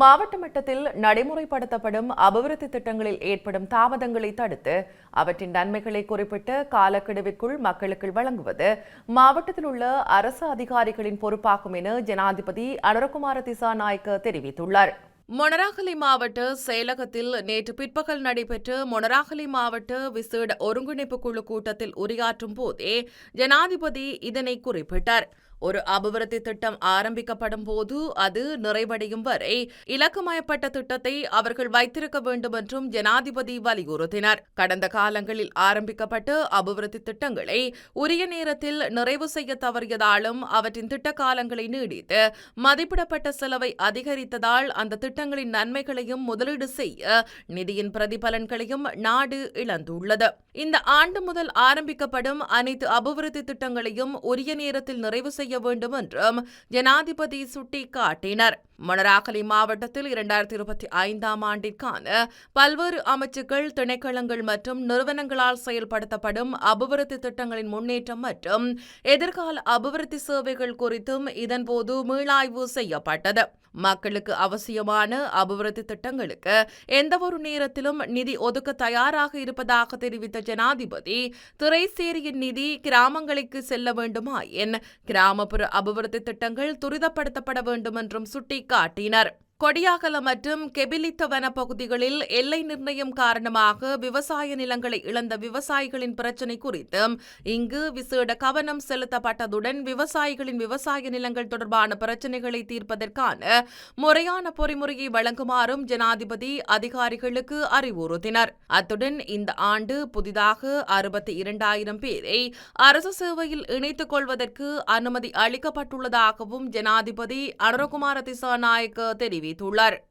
மாவட்ட மட்டத்தில் நடைமுறைப்படுத்தப்படும் அபிவிருத்தி திட்டங்களில் ஏற்படும் தாமதங்களை தடுத்து அவற்றின் நன்மைகளை குறிப்பிட்டு காலக்கெடுவிற்குள் மக்களுக்கு வழங்குவது மாவட்டத்தில் உள்ள அரசு அதிகாரிகளின் பொறுப்பாகும் என ஜனாதிபதி அனுரகுமார திசாநாயக்க தெரிவித்துள்ளார். மொனராகலை மாவட்ட செயலகத்தில் நேற்று பிற்பகல் நடைபெற்ற மொனராகலை மாவட்ட விசேட ஒருங்கிணைப்பு குழு கூட்டத்தில் உரையாற்றும் போதே ஜனாதிபதி இதனை குறிப்பிட்டார். ஒரு அபிவிருத்தி திட்டம் ஆரம்பிக்கப்படும் போது அது நிறைவடையும் வரை இலக்குமயப்பட்ட திட்டத்தை அவர்கள் வைத்திருக்க வேண்டும் என்றும் ஜனாதிபதி வலியுறுத்தினார். கடந்த காலங்களில் ஆரம்பிக்கப்பட்ட அபிவிருத்தி திட்டங்களை உரிய நேரத்தில் நிறைவு செய்ய தவறியதாலும் அவற்றின் திட்ட காலங்களை நீடித்து மதிப்பிடப்பட்ட செலவை அதிகரித்ததால் அந்த திட்டங்களின் நன்மைகளையும் முதலீடு செய்ய நிதியின் பிரதிபலன்களையும் நாடு இழந்துள்ளது. இந்த ஆண்டு முதல் ஆரம்பிக்கப்படும் அனைத்து அபிவிருத்தி திட்டங்களையும் உரிய நேரத்தில் நிறைவு செய்ய செய்ய வேண்டும் என்றும் ஜனாதிபதி சுட்டிக்காட்டினர். மணராகலை மாவட்டத்தில் இரண்டாயிரத்தி இருபத்தி ஐந்தாம் ஆண்டிற்கான பல்வேறு அமைச்சுகள் திணைக்களங்கள் மற்றும் நிறுவனங்களால் செயல்படுத்தப்படும் அபிவிருத்தி திட்டங்களின் முன்னேற்றம் மற்றும் எதிர்கால அபிவிருத்தி சேவைகள் குறித்தும் இதன்போது மீளாய்வு செய்யப்பட்டது. மக்களுக்கு அவசியமான அபிவிருத்தி திட்டங்களுக்கு எந்தவொரு நேரத்திலும் நிதி ஒதுக்க தயாராக இருப்பதாக தெரிவித்த ஜனாதிபதி திரைசேரியின் நிதி கிராமங்களுக்கு செல்ல வேண்டுமாயின் கிராம கிராமப்புற அபிவிருத்தி திட்டங்கள் துரிதப்படுத்தப்பட வேண்டும் என்றும் சுட்டிக்காட்டினர். கொடியாகல மற்றும் கெபிலித்த வன பகுதிகளில் எல்லை நிர்ணயம் காரணமாக விவசாய நிலங்களை இழந்த விவசாயிகளின் பிரச்சினை குறித்தும் இங்கு விசேட கவனம் செலுத்தப்பட்டதுடன் விவசாயிகளின் விவசாய நிலங்கள் தொடர்பான பிரச்சினைகளை தீர்ப்பதற்கான முறையான பொறிமுறையை வழங்குமாறும் ஜனாதிபதி அதிகாரிகளுக்கு அறிவுறுத்தினர். அத்துடன் இந்த ஆண்டு புதிதாக அறுபத்தி இரண்டாயிரம் பேரை அரசு சேவையில் இணைத்துக் கொள்வதற்கு அனுமதி அளிக்கப்பட்டுள்ளதாகவும் ஜனாதிபதி அனுரகுமார திசாநாயக்க தெரிவித்தார். தெரிவித்துள்ளார்.